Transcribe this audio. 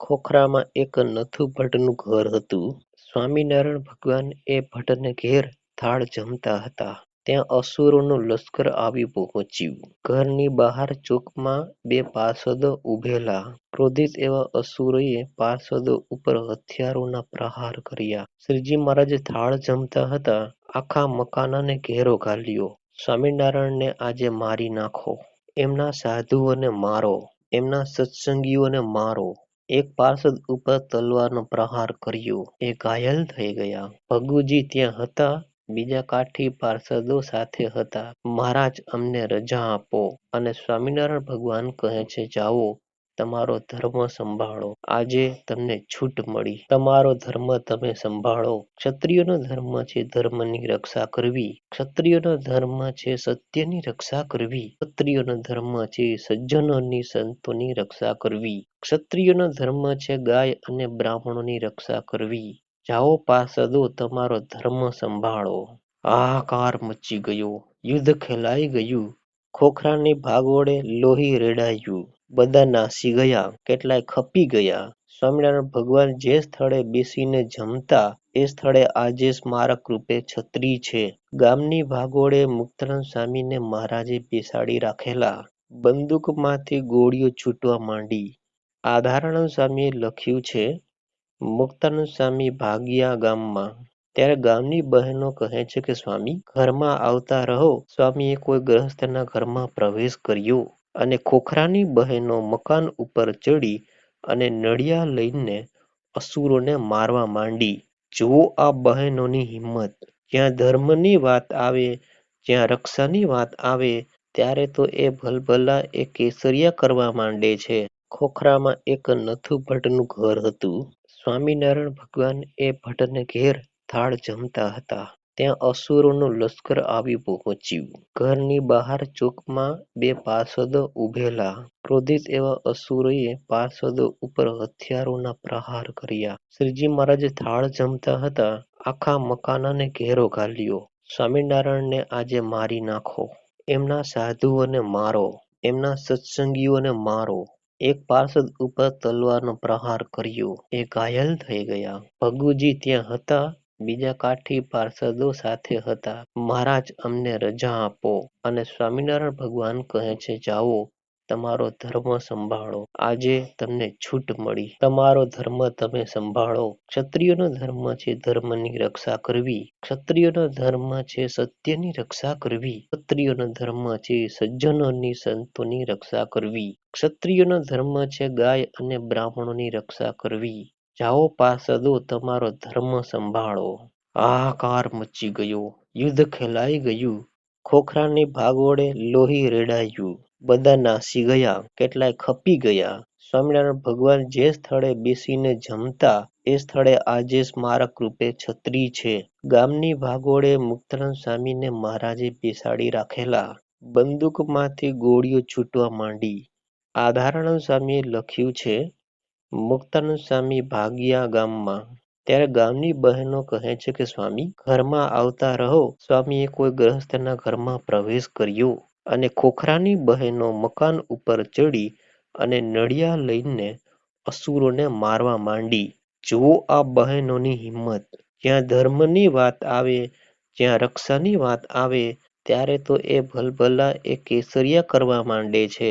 ખોખરામાં એક નથુ ભટ્ટનું ઘર હતું. સ્વામિનારાયણ ભગવાન એ ભટ્ટને ઘેર થાળ જમતા હતા. ત્યાં અસુરોનું લશ્કર આવી પહોંચ્યું. ઘરની બહાર ચોકમાં બે પાર્ષદો ઊભેલા. ક્રોધિત એવા અસુરોએ પાર્ષદો ઉપર હથિયારોના પ્રહાર કર્યા. શ્રીજી મહારાજ થાળ જમતા હતા. આખા મકાનને ઘેરો ઘાલ્યો. સ્વામિનારાયણને આજે મારી નાખો. એમના સાધુઓને મારો. એમના સત્સંગીઓને મારો. એક પાર્ષદ ઉપર તલવારનો પ્રહાર કર્યો. એ ઘાયલ થઈ ગયા. ભગુજી ત્યાં હતા. બીજા કાઠી પાર્ષદો સાથે હતા. મહારાજ અમને રજા આપો અને સ્વામિનારાયણ ભગવાન કહે છે, જાઓ તમારો ધર્મ સંભાળો. આજે તમને છૂટ મળી. તમારો ધર્મ તમે સંભાળો. ક્ષત્રિયનો ધર્મ છે ધર્મની રક્ષા કરવી. ક્ષત્રિયનો ધર્મ છે સત્યની રક્ષા કરવી. ક્ષત્રિયનો ધર્મ છે સજ્જનોની સંતોની રક્ષા કરવી. ક્ષત્રિયનો ધર્મ છે ગાય અને બ્રાહ્મણોની રક્ષા કરવી. જાઓ પાસદો તમારો ધર્મ સંભાળો. હાહાકાર મચી ગયો. યુદ્ધ ખેલાઈ ગયું. ખોખરાની ભાગોળે લોહી રેડાયું. બધા નાસી ગયા. કેટલાય ખપી ગયા. સ્વામિનારાયણ ભગવાન જે સ્થળે બેસીને જમતા, એ સ્થળે આજે સ્મારક રૂપે છત્રી છે. ગામની ભાગોળે મુક્તાનંદ સ્વામીને મહારાજે બેસાડી રાખેલા. બંદૂકમાંથી ગોળીઓ છૂટવા માંડી. આધારણ સ્વામીએ લખ્યું છે મુક્તાનંદ સ્વામી ભાગ્યા ગામમાં. ત્યારે ગામની બહેનો કહે છે કે, સ્વામી, ઘરમાં આવતા રહો. સ્વામીએ કોઈ ગૃહસ્થના ઘરમાં પ્રવેશ કર્યો અને ખોખરાની બહેનો મકાન ઉપર ચડી અને નળિયા લઈને અસુરોને મારવા માંડી. જુઓ આ બહેનોની હિંમત! જ્યાં ધર્મની વાત આવે, જ્યાં રક્ષાની વાત આવે ત્યારે તો એ ભલભલા એ કેસરિયા કરવા માંડે છે. ખોખરામાં એક નથુ ભટ્ટનું ઘર હતું. સ્વામિનારાયણ ભગવાન એ ભટ્ટને ઘેર થાળ જમતા હતા. ત્યાં અસુરોનું લશ્કર આવી પહોંચ્યું. ઘરની બહાર ચોકમાં બે પાર્ષદો ઉભેલા ક્રોધિત એવા અસુરોએ પાર્ષદો ઉપર હથિયારોના પ્રહાર કર્યા. શ્રીજી મહારાજ થાળ જમતા હતા. આખા મકાનને ઘેરો ઘાલ્યો. સ્વામિનારાયણને આજે મારી નાખો. એમના સાધુઓને મારો. એમના સત્સંગીઓને મારો. એક પાર્ષદ ઉપર તલવારનો પ્રહાર કર્યો. એ ઘાયલ થઈ ગયા. ભગુજી ત્યાં હતા. બીજા કાઠી પાર્ષદો સાથે હતા. મહારાજ અમને રજા આપો અને સ્વામિનારાયણ ભગવાન કહે છે, જાઓ, તમારો ધર્મ સંભાળો. આજે તમને છૂટ મળી. તમારો ધર્મ તમે સંભાળો. ક્ષત્રિયનો ધર્મ છે ધર્મની રક્ષા કરવી. ક્ષત્રિયનો ધર્મ છે સત્યની રક્ષા કરવી. ક્ષત્રિયનો ધર્મ છે સજ્જનોની સંતોની રક્ષા કરવી. ક્ષત્રિયનો ધર્મ છે ગાય અને બ્રાહ્મણોની રક્ષા કરવી. જાઓ પાસદો તમારો ધર્મ સંભાળો. હાહાકાર મચી ગયો. યુદ્ધ ખેલાઈ ગયું. ખોખરાની ભાગોળે લોહી રેડાયું. બધા નાસી ગયા. કેટલાય ખપી ગયા. સ્વામિનારાયણ ભગવાન જે સ્થળે બેસીને જમતા, એ સ્થળે આજે સ્મારક રૂપે છત્રી છે. ગામની ભાગોળે મુક્તરામ સ્વામીને મહારાજે બેસાડી રાખેલા. બંદૂકમાંથી ગોળીઓ છૂટવા માંડી. આધારણ સ્વામીએ લખ્યું છે મુક્તાનંદ સ્વામી ભાગ્યા ગામમાં. ત્યારે ગામની બહેનો કહે છે કે સ્વામી ઘરમાં આવતા રહો. સ્વામીએ કોઈ ગ્રહસ્થના ઘરમાં પ્રવેશ કર્યો અને ખોખરાની બહેનો મકાન ઉપર ચડી અને નળિયા લઈને અસુરોને મારવા માંડી. જુઓ આ બહેનોની હિંમત! જ્યાં ધર્મની વાત આવે, જ્યાં રક્ષાની વાત આવે ત્યારે તો એ ભલભલા એ કેસરિયા કરવા માંડે છે.